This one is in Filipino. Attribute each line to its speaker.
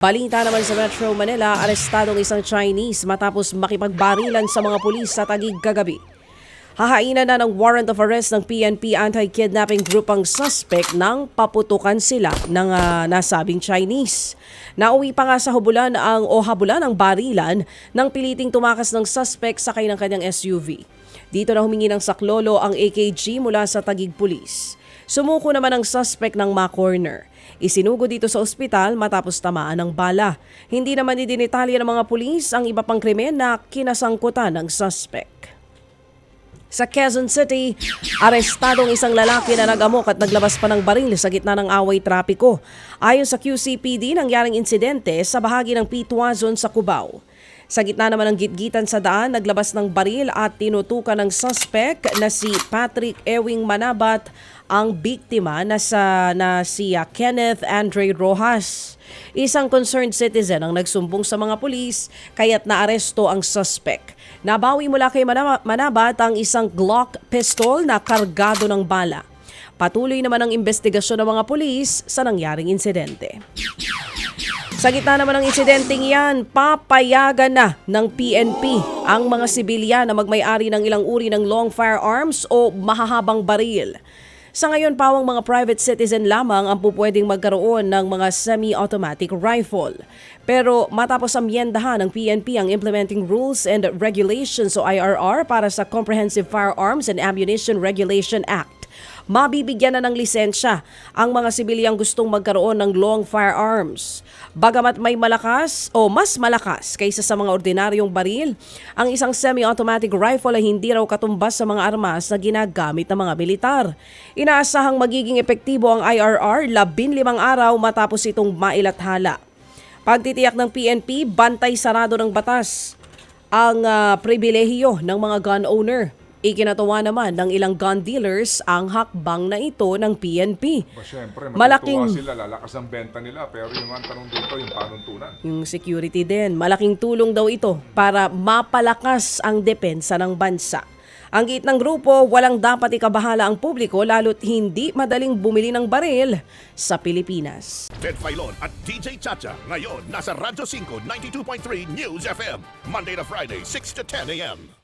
Speaker 1: Balita naman sa Metro Manila, arestadong isang Chinese matapos makipagbarilan sa mga pulis sa Tagig kagabi. Hahainan na ng warrant of arrest ng PNP anti-kidnapping group ang suspect nang paputukan sila ng ah, nasabing Chinese. Nauwi pa nga sa hubulan ang o habulan ang barilan nang piliting tumakas ng suspect sakay ng kanyang SUV. Dito na humingi ng saklolo ang AKG mula sa Tagig Police. Sumuko naman ang suspect ng ma-corner. Isinugo dito sa ospital matapos tamaan ng bala. Hindi naman idinitalya ng mga pulis ang iba pang krimen na kinasangkutan ng suspect. Sa Quezon City, arestadong isang lalaki na nagamok at naglabas pa ng baril sa gitna ng away trapiko. Ayon sa QCPD, nangyaring insidente sa bahagi ng Pituazon sa Cubao. Sa gitna naman ng gitgitan sa daan, naglabas ng baril at tinutukan ng suspect na si Patrick Ewing Manabat ang biktima na, sa, na si ah, Kenneth Andre Rojas. Isang concerned citizen ang nagsumbong sa mga pulis kaya't naaresto ang suspect. Nabawi mula kay Mana- Manabat ang isang Glock pistol na kargado ng bala. Patuloy naman ang investigasyon ng mga pulis sa nangyaring insidente. Sa gitna naman ng insidenteng yan, papayagan na ng PNP ang mga sibilyan na magmay-ari ng ilang uri ng long firearms o mahahabang baril. Sa ngayon, pawang mga private citizen lamang ang pupwedeng magkaroon ng mga semi-automatic rifle. Pero matapos amyendahan ng PNP ang Implementing Rules and Regulations o IRR para sa Comprehensive Firearms and Ammunition Regulation Act, mabibigyan na ng lisensya ang mga sibilyang gustong magkaroon ng long firearms. Bagamat may malakas o mas malakas kaysa sa mga ordinaryong baril, ang isang semi-automatic rifle ay hindi raw katumbas sa mga armas na ginagamit ng mga militar. Inaasahang magiging epektibo ang IRR 15 araw matapos itong mailathala. Pagtitiyak ng PNP, bantay sarado ng batas ang ah, pribilehiyo ng mga gun owner. Ikinatuwa naman ng ilang gun dealers ang hakbang na ito ng PNP.
Speaker 2: Ba, syempre,
Speaker 1: Malaking-
Speaker 2: malaking... sila, lalakas ang benta nila, pero yung ang tanong dito, yung panuntunan.
Speaker 1: Yung security din, malaking tulong daw ito para mapalakas ang depensa ng bansa. Ang git ng grupo, walang dapat ikabahala ang publiko lalo't hindi madaling bumili ng baril sa Pilipinas.
Speaker 3: Ted Filon at DJ Chacha. Ngayon, nasa Radyo 5, 92.3 News FM. Monday to Friday, 6 to 10 a.m.